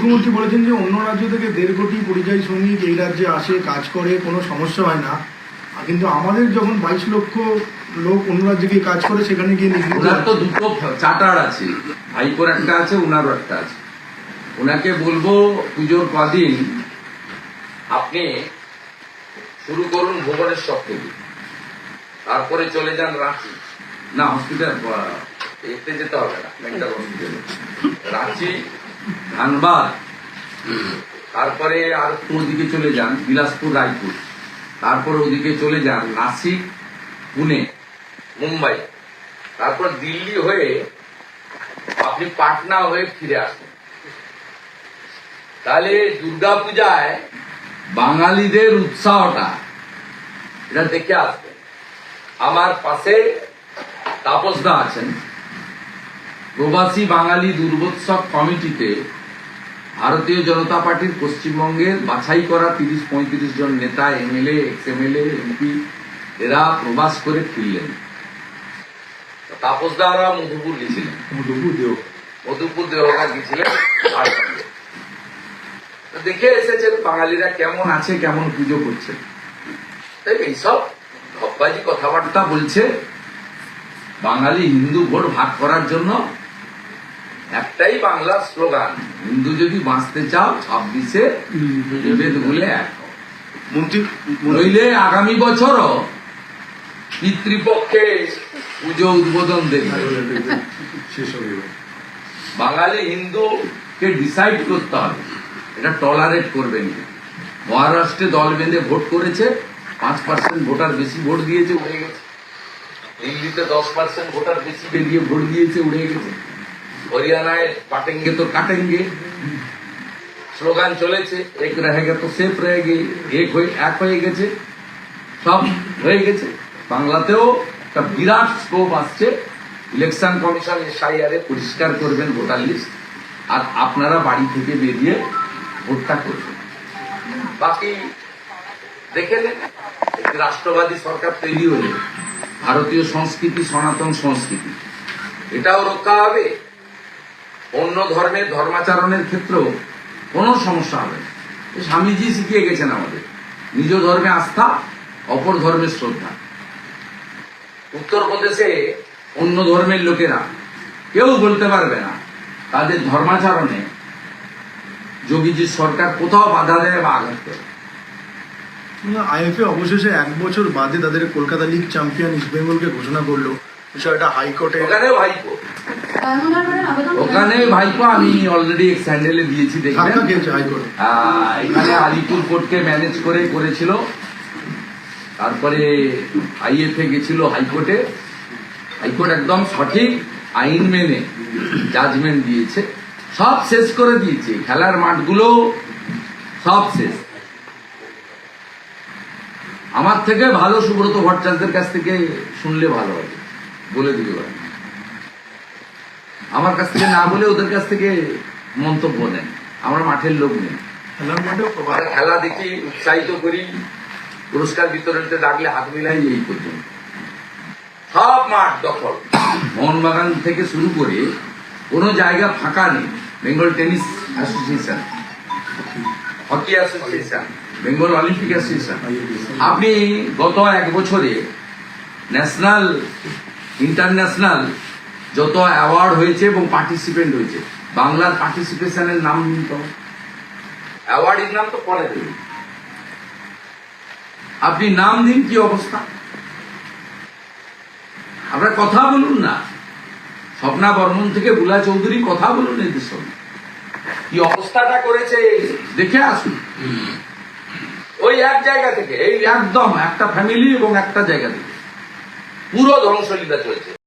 মুখ্যমন্ত্রী বলেছেন যে অন্য রাজ্য থেকে দেড় কোটি পরিযায়ী শ্রমিক এই রাজ্যে আসে কাজ করে কোনো সমস্যা হয় না। কিন্তু আমাদের যখন বাইশ লক্ষ লোক অন্য রাজ্যে গিয়ে কাজ করে সেখানে গিয়ে ওনার তো দুটো চার্টার আছে। ভাইপোর একটা আছে ওনারও একটা আছে। ওনাকে বলব পুজোর কদিন আপনি শুরু করুন ভুবনেশ্বর থেকে। তারপরে চলে যান রাঁচি। না হসপিটাল এতে যেতে হবে না মেন্টাল হসপিটালে রাঁচি ধানবাদ। তারপরে আর ওদিকে চলে যান? বিলাসপুর, রায়পুর। তারপর ওদিকে চলে যান নাসিক, পুনে, মুম্বাই। তারপর দিল্লি হয়ে আপনি পাটনা হয়ে ফিরে আসেন। তাহলে দুর্গা পূজায় বাঙালিদের উৎসাহটা, এটা দেখে আসবেন। আমার পাশে তাপসদা আছেন। প্রবাসী বাঙালি দুর্বোৎসব কমিটিতে ভারতীয় জনতা পার্টির পশ্চিমবঙ্গের বাছাই করা তিরিশ পঁয়ত্রিশ জন নেতা এমএলএ এক্স এমএলএ এমপি এরা প্রবাস করে ফিরলেন। তাপসদা ওরা মধুপুর গেছিলেন। মধুপুর দেওঘা গেছিলেন ঝাড়খণ্ডে। তো দেখে এসেছেন বাঙালিরা কেমন আছে কেমন পুজো করছে। তাই এইসব ধপ্পাজি কথাবার্তা বলছে। বাঙালি হিন্দু ভোট ভাগ করার জন্য একটাই বাংলার স্লোগান হিন্দু যদি বাঁচতে চাও ছাব্বিশে বেদ বলে এক। নইলে আগামী বছরও পিতৃপক্ষে পুজো উদ্বোধন দেখবে হয়ে বাঙালি হিন্দুকে ডিসাইড করতে হবে। এটা টলারেট করবেন না। মহারাষ্ট্রে দল বেঁধে ভোট করেছে পাঁচ পার্সেন্ট ভোটার বেশি ভোট দিয়েছে উড়ে গেছে। দিল্লিতে দশ পার্সেন্ট ভোটার বেশি বেরিয়ে ভোট দিয়েছে উড়ে গেছে? হরিয়ানায় কাটেঙ্গে তো কাটেঙ্গে। স্লোগান চলেছে এক রহেগে তো সেফ রহেগে এক হয়ে এক হয়ে গেছে সব হয়ে গেছে। বাংলাতেও একটা বিরাট স্কোপ আসছে। ইলেকশন কমিশন এসআইআর পরিষ্কার করবেন ভোটার লিস্ট আর আপনারা বাড়ি থেকে বেরিয়ে ভোটটা করবেন। বাকি দেখে নেন রাষ্ট্রবাদী সরকার তৈরি হলে ভারতীয় সংস্কৃতি, সনাতন সংস্কৃতি। এটাও রক্ষা হবে। অন্য ধর্মের ধর্মাচরণের ক্ষেত্রেও কোনো সমস্যা হবে না। স্বামীজি শিখিয়ে গেছেন আমাদের, নিজ ধর্মে আস্থা, অপর ধর্মের শ্রদ্ধা। উত্তরপ্রদেশে অন্য ধর্মের লোকেরা কেউ বলতে পারবে না, তাদের ধর্মাচরণে যোগীজির সরকার কোথাও বাধা দেয় বা আঘাত করে। আইএফএ অবশেষে এক বছর বাদে তাদের কলকাতা লিগ চ্যাম্পিয়ন ইস্ট বেঙ্গলকে ঘোষণা করল। বিষয়টা হাইকোর্টে ওখানেও ভাইপো। ওখানে ভাইপো আমি অলরেডি এক স্যান্ডেলে দিয়েছি দেখবেন এখানে আলিপুর কোর্টকে ম্যানেজ করে করেছিল। তারপরে আইএফএ গেছিল হাইকোর্টে। হাইকোর্ট একদম সঠিক আইন মেনে জাজমেন্ট দিয়েছে। সব শেষ করে দিয়েছে। খেলার মাঠগুলো সব শেষ। আমার থেকে ভালো সুব্রত ভট্টাচার্যের কাছ থেকে শুনলে ভালো হবে, বলে দিতে পারেন। আমার কাছ থেকে না বলে ওদের কাছ থেকে মন্তব্য নেন, আমার মাঠের লোক নেই। খেলা দেখি উৎসাহিত করি, পুরস্কার বিতরণতে ডাকলে হাত মিলাই এই পর্যন্ত। সব মাঠ দখল। মোহনবাগান থেকে শুরু করে কোনো জায়গা ফাঁকা নেই, Bengal Tennis Association, Hockey Association. Bengal Olympic Association আপনি গত এক বছরে ন্যাশনাল ইন্টারন্যাশনাল যত অ্যাওয়ার্ড হয়েছে এবং পার্টিসিপেন্ট হয়েছে বাংলার পার্টিসিপেশনের নাম তো অ্যাওয়ার্ডের নাম তো পরে দেবেন আপনি নাম দিন কি অবস্থা? আপনার কথা বলুন না। স্বপ্না বর্মন থেকে বুলা চৌধুরী কথা বলুন এদের সঙ্গে। কি অবস্থাটা করেছে? দেখে আসুন। ওই এক জায়গা থেকে এই একদম একটা ফ্যামিলি এবং একটা জায়গা থেকে। পুরো ধ্বংসলীলা চলছে।